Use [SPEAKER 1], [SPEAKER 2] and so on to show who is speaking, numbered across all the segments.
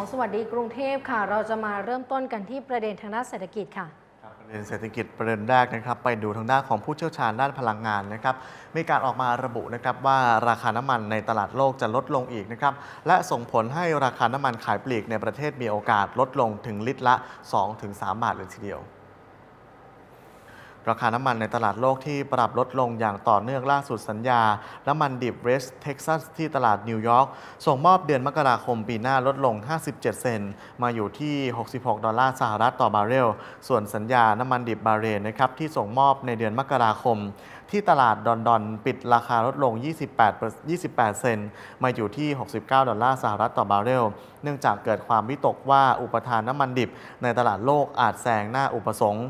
[SPEAKER 1] ของสวัสดีกรุงเทพค่ะ เราจะมาเริ่มต้นกันที่ประเด็นทางด้านเศรษฐกิจค่ะ
[SPEAKER 2] ประเด็นเศรษฐกิจประเด็นแรกนะครับไปดูทางด้านของผู้เชี่ยวชาญด้านพลังงานนะครับมีการออกมาระบุนะครับว่าราคาน้ำมันในตลาดโลกจะลดลงอีกนะครับและส่งผลให้ราคาน้ำมันขายปลีกในประเทศมีโอกาสลดลงถึงลิตรละ 2-3 บาทเลยทีเดียว ราคาน้ำมันในตลาดโลกที่ปรับลดลงอย่างต่อเนื่องล่าสุดสัญญา น้ำมันดิบเวสเท็กซัสที่ตลาดนิวยอร์กส่งมอบเดือนมกราคมปีหน้าลดลง 57 เซนต์มาอยู่ที่ 66 ดอลลาร์สหรัฐต่อบาร์เรล ส่วนสัญญาน้ำมันดิบบาห์เรนนะครับที่ส่งมอบในเดือนมกราคม ที่ตลาดดอนดอนปิดราคาลดลง 28 28 เซนต์มาอยู่ที่ 69 ดอลลาร์สหรัฐต่อบาร์เรล เนื่องจากเกิดความวิตกว่าอุปทานน้ำมันดิบในตลาดโลกอาจแซงหน้าอุปสงค์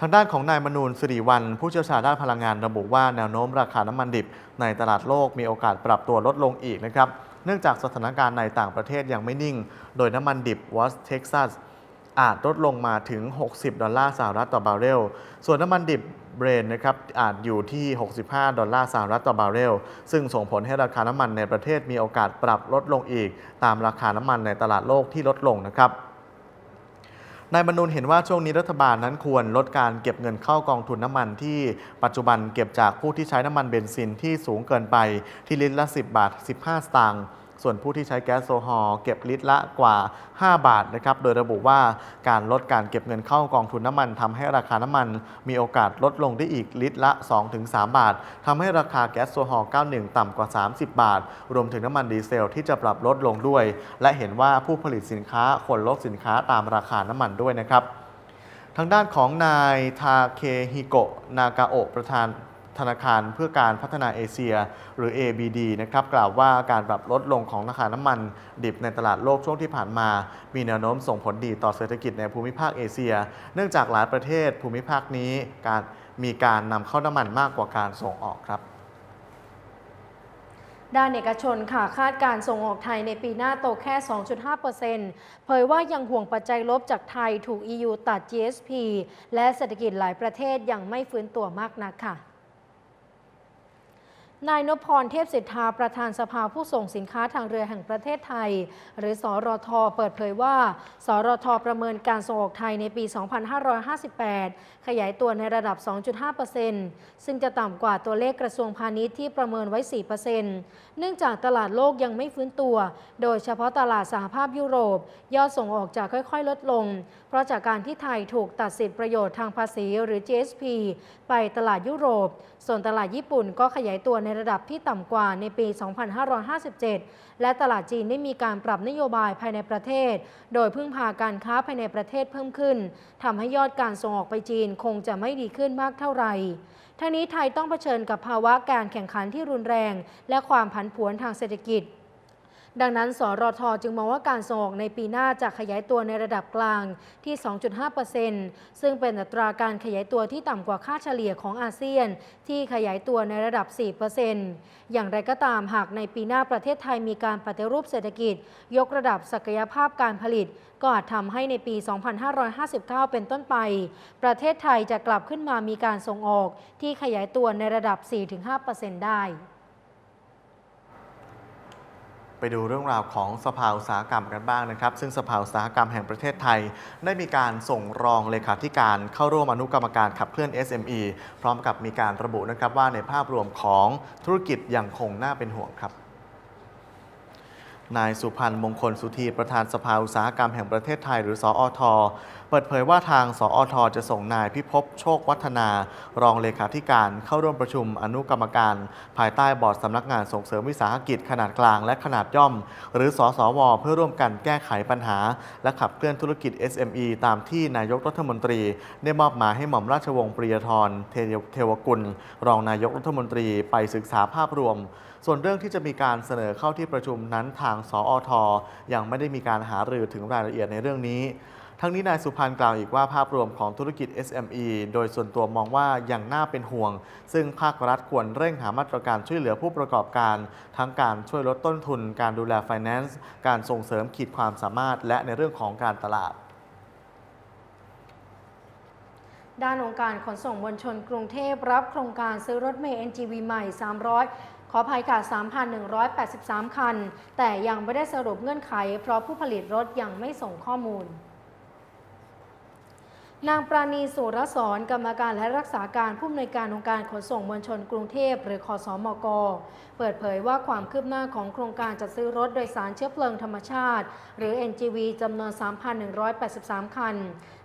[SPEAKER 2] ทางด้านของนายมนูนสิริวัลผู้เชี่ยวชาญด้านพลังงานระบุว่าแนวโน้มราคาน้ำมันดิบ ในตลาดโลกมีโอกาสปรับตัวลดลงอีกนะครับ เนื่องจากสถานการณ์ในต่างประเทศยังไม่นิ่ง โดยน้ำมันดิบวอสเท็กซัสอาจลดลงมาถึง 60 ดอลลาร์สหรัฐต่อบาร์เรล ส่วนน้ำมันดิบเบรนนะครับอาจอยู่ที่ 65 ดอลลาร์สหรัฐต่อบาร์เรล ซึ่งส่งผลให้ราคาน้ำมันในประเทศมีโอกาสปรับลดลงอีก ตามราคาน้ำมันในตลาดโลกที่ลดลงนะครับ นายบรรนุนเห็นว่าช่วงนี้รัฐบาลนั้นควรลดการเก็บเงินเข้ากองทุนน้ำมันที่ปัจจุบันเก็บจากผู้ที่ใช้น้ำมันเบนซินที่สูงเกินไปที่ลิตรละ 10 บาท 15 สตางค์ ส่วนผู้ที่ใช้แก๊สโซฮอล์เก็บลิตรละกว่า 5 บาทนะครับโดยระบุว่าการลดการเก็บเงินเข้ากองทุนน้ำมันทำให้ราคาน้ำมัน มีโอกาสลดลงได้อีกลิตรละ 2-3 บาททำให้ราคาแก๊สโซฮอล์91 ต่ำกว่า 30 บาท รวมถึงน้ำมันดีเซลที่จะปรับลดลงด้วย และเห็นว่าผู้ผลิตสินค้าควรลดสินค้าตามราคาน้ำมันด้วยนะครับทางด้านของนายทาเคฮิโกะนากาโอะประธาน ธนาคารเพื่อการพัฒนาเอเชีย หรือ ABD นะครับกล่าวว่าการปรับลดลงของราคาน้ำมัน ดิบในตลาดโลกช่วงที่ผ่านมา มีแนวโน้มส่งผลดีต่อเศรษฐกิจในภูมิภาคเอเชีย เนื่องจากหลายประเทศภูมิภาคนี้การมีการนำเข้าน้ำมันมากกว่าการส่งออกครับ
[SPEAKER 1] ด้านเอกชนค่ะคาดการส่งออกไทยในปีหน้าโตแค่ 2.5%เผยว่ายังห่วงปัจจัยลบจากไทยถูก EU ตัด GSP และเศรษฐกิจหลายประเทศยังไม่ฟื้นตัวมากนักค่ะ นายนพพรเทพสิทธาประธานสภาผู้ส่งสินค้าทางเรือแห่งประเทศไทย หรือสอรท เปิดเผยว่าสอรท ประเมินการส่งออกไทยในปี 2558 ขยายตัวในระดับ 2.5%ซึ่งจะต่ำกว่าตัวเลขกระทรวงพาณิชย์ที่ประเมินไว้ 4%เนื่องจากตลาดโลกยังไม่ฟื้นตัว โดยเฉพาะตลาดสหภาพยุโรป ยอดส่งออกจะค่อยๆ ลดลง เพราะจากการที่ไทยถูกตัดสิทธิประโยชน์ทางภาษีหรือ GSP ไปตลาดยุโรป ส่วนตลาดญี่ปุ่นก็ขยายตัวในระดับที่ต่ำกว่าในปี 2557 และตลาดจีนได้มีการปรับนโยบายภายในประเทศ โดยพึ่งพาการค้าภายในประเทศเพิ่มขึ้นทำให้ยอดการส่งออกไปจีนคงจะไม่ดีขึ้นมากเท่าไหร่ทั้งนี้ไทยต้องเผชิญกับภาวะการแข่งขันที่รุนแรง และความผันผวนทางเศรษฐกิจ ดังนั้น สรทจึงมองว่าการส่งออกในปีหน้าจะขยายตัวในระดับกลางที่ 2.5%ซึ่งเป็นอัตราการขยายตัวที่ต่ำกว่าค่าเฉลี่ยของอาเซียน ที่ขยายตัวในระดับ 4%อย่างไรก็ตามหากในปีหน้าประเทศไทยมีการปฏิรูปเศรษฐกิจ ยกระดับศักยภาพการผลิต ก็อาจทำให้ในปี 2559 เป็นต้นไป ประเทศไทยจะกลับขึ้นมามีการส่งออกที่ขยายตัวในระดับ 4-5%ได้
[SPEAKER 2] ไปดูเรื่องราวของสภาอุตสาหกรรมกันบ้างนะครับ ซึ่งสภาอุตสาหกรรมแห่งประเทศไทย ได้มีการส่งรองเลขาธิการเข้าร่วมอนุกรรมการขับเคลื่อน SME พร้อมกับมีการระบุนะครับว่าในภาพรวมของธุรกิจยังคงน่าเป็นห่วงครับนายสุพันธ์มงคลสุธีประธานสภาอุตสาหกรรมแห่งประเทศไทย หรือสออท ปิดเผยว่าทางสอทจะส่งนายพิภพโชควัฒนา รองเลขาธิการเข้าร่วมประชุมอนุกรรมการ ภายใต้บอร์ดสำนักงานส่งเสริมวิสาหกิจขนาดกลางและขนาดย่อม หรือสสวเพื่อร่วมกันแก้ไขปัญหา และขับเคลื่อนธุรกิจ SME ตามที่นายกรัฐมนตรี ได้มอบหมายให้หม่อมราชวงศ์ปริยธรเทวกุล รองนายกรัฐมนตรีไปศึกษาภาพรวม ส่วนเรื่องที่จะมีการเสนอเข้าที่ประชุมนั้นทางสออทยังไม่ได้มีการหารือถึงรายละเอียดในเรื่องนี้ ทั้งนี้นายสุพันธ์กล่าวอีกว่าภาพรวมของธุรกิจ SME โดยส่วนตัวมองว่ายังน่าเป็นห่วง ซึ่งภาครัฐควรเร่งหามาตรการช่วยเหลือผู้ประกอบการ ทั้งการช่วยลดต้นทุน การดูแล finance การส่งเสริมขีดความสามารถ และในเรื่องของการตลาด
[SPEAKER 1] ด้านองค์การขนส่งมวลชนกรุงเทพรับโครงการซื้อรถเมล์ NGV ใหม่ 300ขขออภัยค่ะ3,183 คัน แต่ยังไม่ได้สรุปเงื่อนไข เพราะผู้ผลิตรถยังไม่ส่งข้อมูล นางปราณีสุรสอนกรรมการและรักษาการผู้อำนวยการองค์การขนส่งมวลชนกรุงเทพหรือคอสมก เปิดเผยว่าความคืบหน้าของโครงการจัดซื้อรถโดยสารเชื้อเพลิงธรรมชาติ หรือ NGV จำนวน 3,183 คัน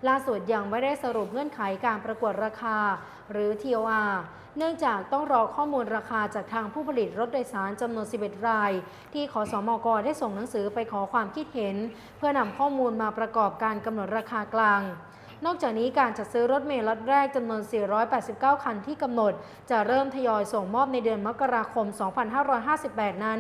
[SPEAKER 1] ล่าสุดยังไม่ได้สรุปเงื่อนไขการประกวดราคา หรือ TOR เนื่องจากต้องรอข้อมูลราคาจากทางผู้ผลิตรถโดยสารจำนวน 11 ราย ที่ขอสมกได้ส่งหนังสือไปขอความคิดเห็น เพื่อนำข้อมูลมาประกอบการกำหนดราคากลาง นอกจากนี้การจัดซื้อรถเมล์ล็อตแรกจำนวน 489 คันที่กำหนด จะเริ่มทยอยส่งมอบในเดือนมกราคม 2558 นั้น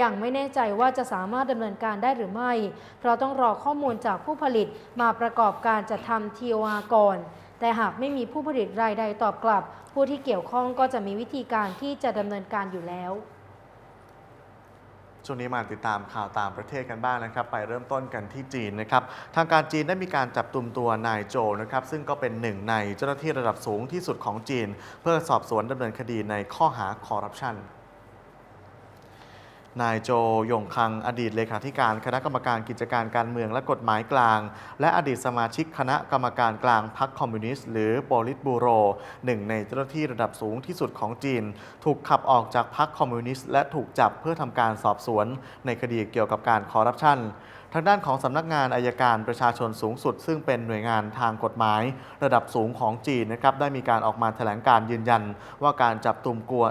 [SPEAKER 1] ยังไม่แน่ใจว่าจะสามารถดำเนินการได้หรือไม่ เพราะต้องรอข้อมูลจากผู้ผลิตมาประกอบการจัดทำ TOR ก่อนแต่หากไม่มีผู้ผลิตรายใดตอบกลับ ผู้ที่เกี่ยวข้องก็จะมีวิธีการที่จะดำเนินการอยู่แล้ว
[SPEAKER 2] ช่วงนี้มาติดตามข่าวต่างประเทศกันบ้างนะครับ ไปเริ่มต้นกันที่จีนนะครับ ทางการจีนได้มีการจับตุมตัวนายโจนะครับ ซึ่งก็เป็นหนึ่งในเจ้าหน้าที่ระดับสูงที่สุดของจีน เพื่อสอบสวนดำเนินคดีในข้อหาคอร์รัปชัน นายโจยงคังอดีตเลขาธิการคณะกรรมการกิจการการเมืองและกฎหมายกลาง และอดีตสมาชิกคณะกรรมการกลางพรรคคอมมิวนิสต์หรือโปลิตบูโรหนึ่งในเจ้าหน้าที่ระดับสูงที่สุดของจีน ถูกขับออกจากพรรคคอมมิวนิสต์และถูกจับเพื่อทำการสอบสวน ในคดีเกี่ยวกับการคอร์รัปชันทางด้านของสำนักงานอายการประชาชนสูงสุด ซึ่งเป็นหน่วยงานทางกฎหมาย ระดับสูงของจีนนะครับได้มีการออกมาแถลงการยืนยัน ว่าการจับตุมกว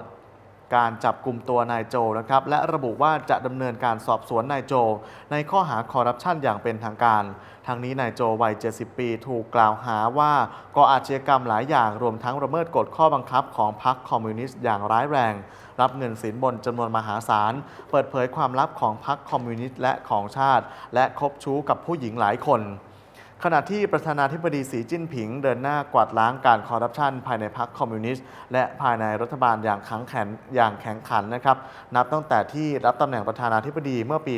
[SPEAKER 2] การจับกลุ่มตัวนายโจนะครับและระบุว่าจะดำเนินการสอบสวนนายโจ ในข้อหาคอร์รัปชันอย่างเป็นทางการทางนี้นายโจวัย 70 ปี ถูกกล่าวหาว่าก่ออาชญากรรมหลายอย่างรวมทั้งระเมิดกฎข้อบังคับของพรรคคอมมิวนิสต์อย่างร้ายแรง รับเงินสินบนจำนวนมหาศาล เปิดเผยความลับของพรรคคอมมิวนิสต์และของชาติ และคบชู้กับผู้หญิงหลายคน ขณะที่ประธานาธิบดีสีจิ้นผิง เดินหน้ากวาดล้างการคอร์รัปชันภายในพรรคคอมมิวนิสต์และภายในรัฐบาลอย่างขังแข็งอย่างแข็งขันนะครับ นับตั้งแต่ที่รับตำแหน่งประธานาธิบดีเมื่อปี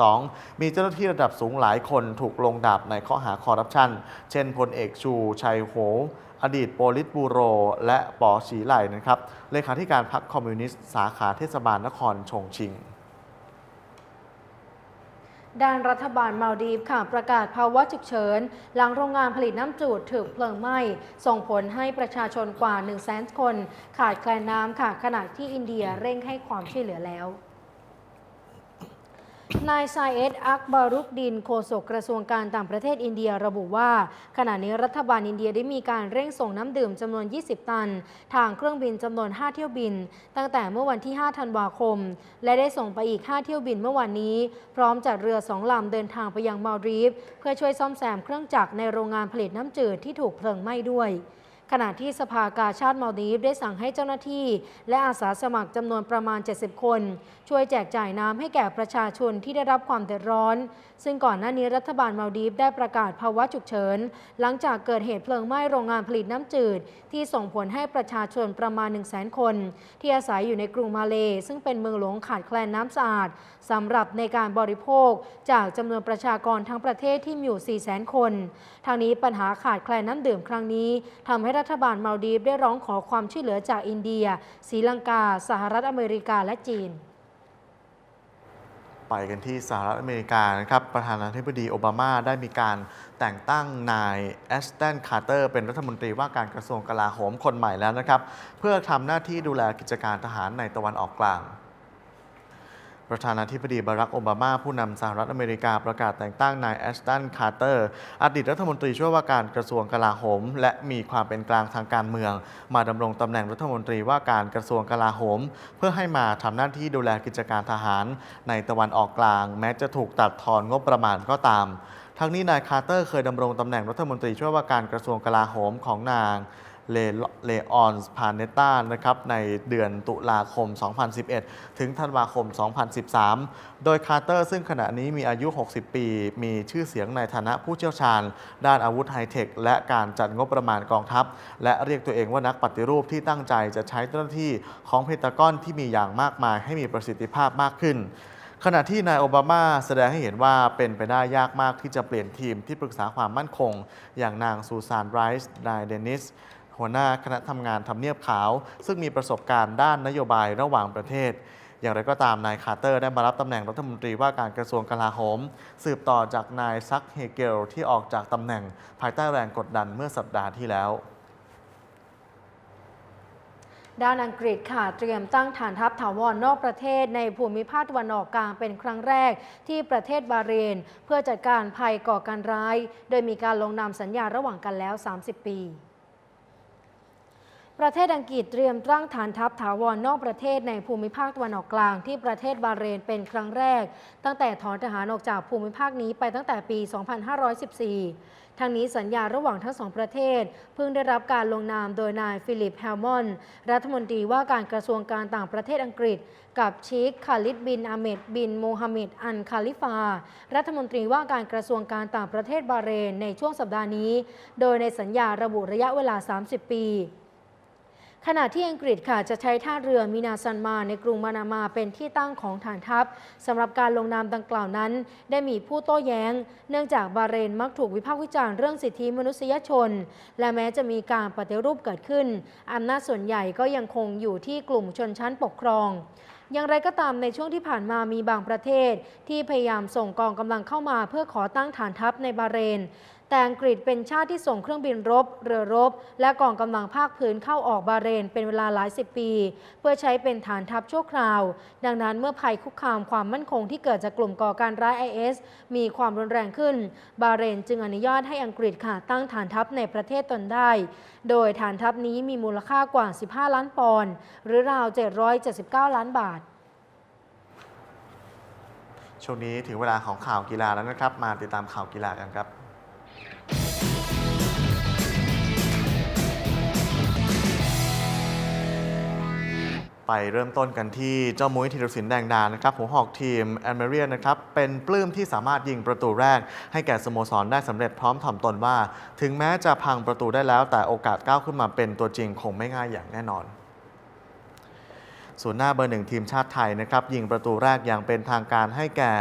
[SPEAKER 2] 2012 มีเจ้าหน้าที่ระดับสูงหลายคนถูกลงดาบในข้อหาคอร์รัปชัน เช่นพลเอกชู ชัยโหอดีตโปลิตบูโร และปอฉีไหลนะครับเลขาธิการพรรคคอมมิวนิสต์สาขาเทศบาลนครชงชิง
[SPEAKER 1] ด้านรัฐบาลมาลดีฟค่ะประกาศภาวะฉุกเฉิน หลังโรงงานผลิตน้ำจืดถูกเพลิงไหม้ ส่งผลให้ประชาชนกว่า 1 0 0 0 0แสนคน ขาดแคลนน้ำค่ะขณะที่อินเดียเร่งให้ความช่วยเหลือแล้ว นายไซเอดอักบารุกดินโฆษกกระทรวงการต่างประเทศอินเดียระบุว่า ขณะนี้รัฐบาลอินเดียได้มีการเร่งส่งน้ำดื่มจำนวน 20 ตัน ทางเครื่องบินจำนวน 5 เที่ยวบิน ตั้งแต่เมื่อวันที่ 5 ธันวาคม และได้ส่งไปอีก 5 เที่ยวบินเมื่อวันนี้ พร้อมจัดเรือสองลำเดินทางไปยังมาลดีฟเพื่อช่วยซ่อมแซมเครื่องจักรในโรงงานผลิตน้ำจืดที่ถูกเพลิงไหม้ด้วย ขณะที่สภากาชาติมาลดีฟได้สั่งให้เจ้าหน้าที่ และอาสาสมัครจำนวนประมาณ 70 คน ช่วยแจกจ่ายน้ำให้แก่ประชาชนที่ได้รับความเดือดร้อนซึ่งก่อนหน้านี้รัฐบาลมาลดีฟได้ประกาศภาวะฉุกเฉิน หลังจากเกิดเหตุเพลิงไหม้โรงงานผลิตน้ำจืด ที่ส่งผลให้ประชาชนประมาณ 1 0 0 0 0 0 คน ที่อาศัยอยู่ในกรุงมาเลซึ่งเป็นเมืองหลวงขาดแคลนน้ำสะอาดสำหรับในการบริโภค จากจำนวนประชากรทั้งประเทศที่มีอยู่ 4 0 0 0 0 0 คน ทางนี้ปัญหาขาดแคลนน้ำดื่มครั้งนี้ทำให้รัฐบาลมาลดีฟได้ร้องขอความช่วยเหลือจากอินเดียศรีลังกา สหรัฐอเมริกาและจีน
[SPEAKER 2] ไปกันที่สหรัฐอเมริกานะครับประธานาธิบดีโอบามาได้มีการแต่งตั้งนายแอสตันคาร์เตอร์เป็นรัฐมนตรีว่าการกระทรวงกลาโหมคนใหม่แล้วนะครับ เพื่อทำหน้าที่ดูแลกิจการทหารในตะวันออกกลาง ประธานาธิบดีบารักโอบามาผู้นำสหรัฐอเมริกาประกาศแต่งตั้งนายแอสตันคาร์เตอร์อดีตรัฐมนตรีช่วยว่าการกระทรวงกลาโหม และมีความเป็นกลางทางการเมือง มาดำรงตำแหน่งรัฐมนตรีว่าการกระทรวงกลาโหม เพื่อให้มาทำหน้าที่ดูแลกิจการทหาร ในตะวันออกกลาง แม้จะถูกตัดทอนงบประมาณก็ตามทั้งนี้นายคาร์เตอร์เคยดำรงตำแหน่งรัฐมนตรีช่วยว่าการกระทรวงกลาโหมของนาง เลออนส์พาเนต้านะครับในเดือนตุลาคม 2011 ถึงธันวาคม 2013 โดยคาร์เตอร์ซึ่งขณะนี้มีอายุ 60 ปี มีชื่อเสียงในฐานะผู้เชี่ยวชาญ ด้านอาวุธไฮเทค และการจัดงบประมาณกองทัพ และเรียกตัวเองว่านักปฏิรูปที่ตั้งใจจะใช้เจ้าหน้าที่ของเพนตากอนที่มีอย่างมากมายให้มีประสิทธิภาพมากขึ้นขณะที่นายโอบามาแสดงให้เห็นว่าเป็นไปได้ยากมากที่จะเปลี่ยนทีมที่ปรึกษาความมั่นคง อย่างนางซูซานไรส์นายเดนิส หัวหน้าคณะทำงานทำเนียบขาว ซึ่งมีประสบการณ์ด้านนโยบายระหว่างประเทศ อย่างไรก็ตามนายคาร์เตอร์ได้มารับตำแหน่งรัฐมนตรีว่าการกระทรวงกลาโหม สืบต่อจากนายซักเฮเกลที่ออกจากตำแหน่งภายใต้แรงกดดันเมื่อสัปดาห์ที่แล้ว
[SPEAKER 1] ด้านอังกฤษค่ะเตรียมตั้งฐานทัพถาวรนอกประเทศในภูมิภาคตะวันออกกลางเป็นครั้งแรกที่ประเทศบาเรน เพื่อจัดการภัยก่อการร้าย โดยมีการลงนามสัญญาระหว่างกันแล้ว 30 ปี ประเทศอังกฤษเตรียมตั้งฐานทัพถาวรนอกประเทศในภูมิภาคตะวันออกกลางที่ประเทศบาเรนเป็นครั้งแรก ตั้งแต่ถอนทหารออกจากภูมิภาคนี้ไปตั้งแต่ปี 2514ทั้งนี้สัญญาระหว่างทั้งสองประเทศ เพิ่งได้รับการลงนามโดยนายฟิลิปแฮลมอน รัฐมนตรีว่าการกระทรวงการต่างประเทศอังกฤษ กับชีคคาลิดบินอาเมดบินโมฮัมเหม็ดอันคาลิฟา รัฐมนตรีว่าการกระทรวงการต่างประเทศบาเรนในช่วงสัปดาห์นี้ โดยในสัญญาระบุระยะเวลา 30 ปี ขณะที่อังกฤษค่ะจะใช้ท่าเรือมินาซันมาในกรุงมานามาเป็นที่ตั้งของฐานทัพสำหรับการลงนามดังกล่าวนั้น ได้มีผู้โต้แย้ง เนื่องจากบาเรนมักถูกวิพากษ์วิจารณ์เรื่องสิทธิมนุษยชน และแม้จะมีการปฏิรูปเกิดขึ้นอำนาจส่วนใหญ่ก็ยังคงอยู่ที่กลุ่มชนชั้นปกครองอย่างไรก็ตามในช่วงที่ผ่านมามีบางประเทศ ที่พยายามส่งกองกำลังเข้ามาเพื่อขอตั้งฐานทัพในบาเรน แต่อังกฤษเป็นชาติที่ส่งเครื่องบินรบ เรือรบ และกองกำลังภาคพื้นเข้าออกบาเรนเป็นเวลาหลายสิบปี เพื่อใช้เป็นฐานทัพชั่วคราว ดังนั้นเมื่อภัยคุกคามความมั่นคงที่เกิดจากกลุ่มก่อการร้าย IS มีความรุนแรงขึ้น บาเรนจึงอนุญาตให้อังกฤษค่ะตั้งฐานทัพในประเทศตนได้ โดยฐานทัพนี้มีมูลค่ากว่า 15 ล้านปอนด์หรือราว 779 ล้านบาท
[SPEAKER 2] ช่วงนี้ถึงเวลาของข่าวกีฬาแล้วนะครับ มาติดตามข่าวกีฬากันครับ ไปเริ่มต้นกันที่เจ้ามุ้ยธีรศิลป์แดงดานะครับหัวหอกทีมแอนเมเรียนะครับ เป็นปลื้มที่สามารถยิงประตูแรก ให้แก่สโมสรได้สำเร็จพร้อมถ่อมตนว่า ถึงแม้จะพังประตูได้แล้ว แต่โอกาสก้าวขึ้นมาเป็นตัวจริงคงไม่ง่ายอย่างแน่นอนส่วนหน้าเบอร์หนึ่งทีมชาติไทยนะครับยิงประตูแรกอย่างเป็นทางการให้แก่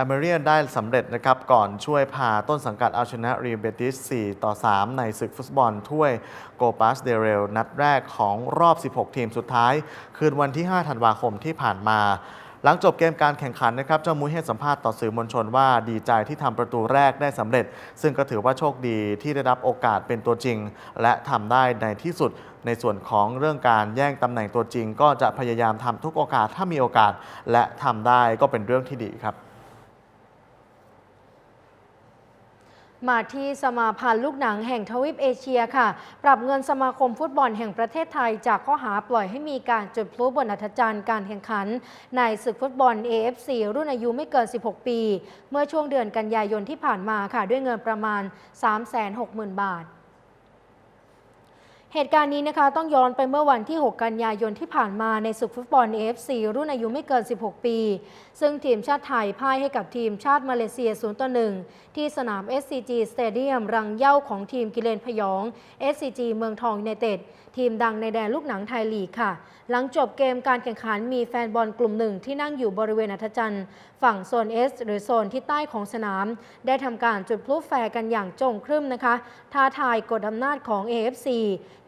[SPEAKER 2] อเมเรียนได้สำเร็จนะครับก่อนช่วยพาต้นสังกัดเอาชนะรีเบติส 4 ต่อ 3 ในศึกฟุตบอลถ้วยโกปาสเดเรลนัดแรกของรอบ 16 ทีมสุดท้าย คืนวันที่ 5 ธันวาคมที่ผ่านมาหลังจบเกมการแข่งขันนะครับ เจ้ามุ้ยให้สัมภาษณ์ต่อสื่อมวลชนว่าดีใจที่ทำประตูแรกได้สำเร็จ ซึ่งก็ถือว่าโชคดีที่ได้รับโอกาสเป็นตัวจริง และทำได้ในที่สุดในส่วนของเรื่องการแย่งตำแหน่งตัวจริง ก็จะพยายามทำทุกโอกาสถ้ามีโอกาส และทำได้ก็เป็นเรื่องที่ดีครับ
[SPEAKER 1] มาที่สมาพันธ์ลูกหนังแห่งทวีปเอเชียค่ะ ปรับเงินสมาคมฟุตบอลแห่งประเทศไทย จากข้อหาปล่อยให้มีการจุดพลุบนอัธจันทร์การแข่งขัน ในศึกฟุตบอล AFC รุ่นอายุไม่เกิน 16 ปี เมื่อช่วงเดือนกันยายนที่ผ่านมาค่ะ ด้วยเงินประมาณ 360,000 บาท เหตุการณ์นี้นะคะต้องย้อนไปเมื่อวันที่ 6 กันยายนที่ผ่านมาในศึกฟุตบอล AFC รุ่นอายุไม่เกิน 16 ปี ซึ่งทีมชาติไทยพ่ายให้กับทีมชาติมาเลเซีย 0 ต่อ 1 ที่สนาม SCG Stadium รังเย้าของทีมกิเลนพยอง SCG เมืองทองในเต็ด ทีมดังในแดนลูกหนังไทยลีกค่ะ หลังจบเกมการแข่งขันมีแฟนบอลกลุ่มหนึ่งที่นั่งอยู่บริเวณอัธจันทร์ฝั่งโซน S หรือโซนที่ใต้ของสนาม ได้ทำการจุดพลุแฟร์กันอย่างจงครึ่มนะคะ ท้าทายกดอำนาจของ AFC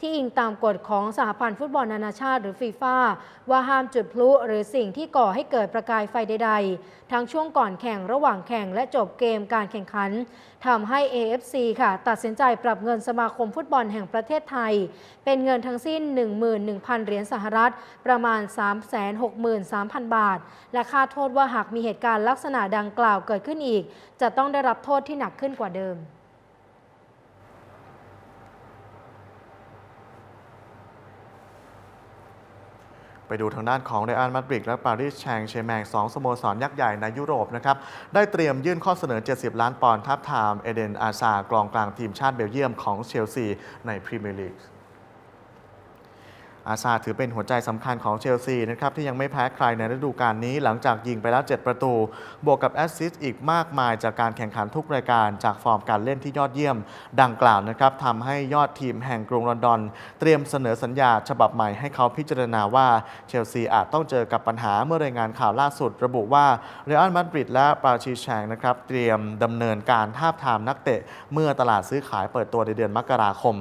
[SPEAKER 1] ที่อิงตามกฎของสหพันธ์ฟุตบอลนานาชาติหรือฟีฟ่าว่าห้ามจุดพลุหรือสิ่งที่ก่อให้เกิดประกายไฟใด ๆ ทั้งช่วงก่อนแข่งระหว่างแข่งและจบเกมการแข่งขันทำให้ AFC ค่ะ ตัดสินใจปรับเงินสมาคมฟุตบอลแห่งประเทศไทย เป็นเงินทั้งสิ้น 11,000 เหรียญสหรัฐ ประมาณ 363,000 บาท และค่าโทษว่าหากมีเหตุการณ์ลักษณะดังกล่าวเกิดขึ้นอีก จะต้องได้รับโทษที่หนักขึ้นกว่าเดิม
[SPEAKER 2] ไปดูทางด้านของเรอัลมาดริดและปารีสแชงเชแมงสองสโมสรยักษ์ใหญ่ในยุโรปนะครับได้เตรียมยื่นข้อเสนอ 70 ล้านปอนด์ทับทามเอเดนอาซากองกลางทีมชาติเบลเยียมของเชลซีในพรีเมียร์ลีก อาซาถือเป็นหัวใจสำคัญของเชลซีนะครับที่ยังไม่แพ้ใครในฤดูกาลนี้ หลังจากยิงไปแล้ว 7 ประตู บวกกับแอสซิสต์อีกมากมายจากการแข่งขันทุกรายการจากฟอร์มการเล่นที่ยอดเยี่ยม ดังกล่าวนะครับทำให้ยอดทีมแห่งกรุงลอนดอน เตรียมเสนอสัญญาฉบับใหม่ให้เขาพิจารณาว่าเชลซีอาจต้องเจอกับปัญหาเมื่อรายงานข่าวล่าสุด ระบุว่าเรอัลมาดริดและปารีสแชงนะครับเตรียมดำเนินการทาบทามนักเตะ เมื่อตลาดซื้อขายเปิดตัวในเดือนมกราคม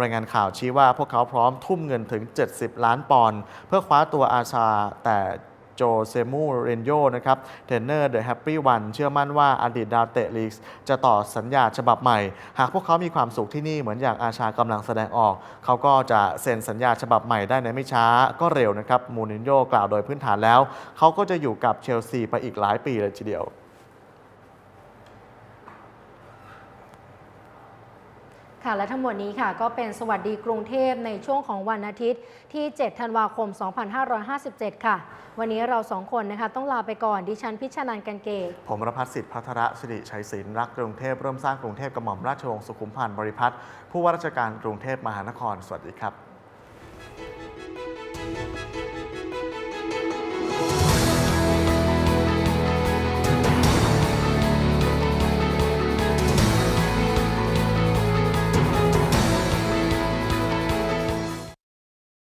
[SPEAKER 2] รายงานข่าวชี้ว่าพวกเขาพร้อมทุ่มเงินถึง 70 ล้านปอนด์เพื่อคว้าตัวอาชาแต่โจเซมูเรนโยนะครับเทรนเนอร์เดอะแฮปปี้วันเชื่อมั่นว่าอดีตดาวเตะลีกจะต่อสัญญาฉบับใหม่ หากพวกเขามีความสุขที่นี่เหมือนอย่างอาชากำลังแสดงออก เขาก็จะเซ็นสัญญาฉบับใหม่ได้ในไม่ช้าก็เร็วนะครับ มูรินโญ่กล่าวโดยพื้นฐานแล้ว เขาก็จะอยู่กับเชลซีไปอีกหลายปีเลยทีเดียว
[SPEAKER 1] ค่ะและทั้งหมดนี้ค่ะก็เป็นสวัสดีกรุงเทพในช่วงของวันอาทิตย์ที่ 7 ธันวาคม 2557 ค่ะ วันนี้เราสองคนนะคะต้องลาไปก่อนดิฉันพิชานันท์กันเกต
[SPEAKER 2] ผมรพัฒสิทธิ์พัทรสิริชัยศิลป์รักกรุงเทพเริ่มสร้างกรุงเทพกระหม่อมราชวงศ์สุขุมพันธ์บริพัตรผู้ว่าราชการกรุงเทพมหานคร สวัสดีครับ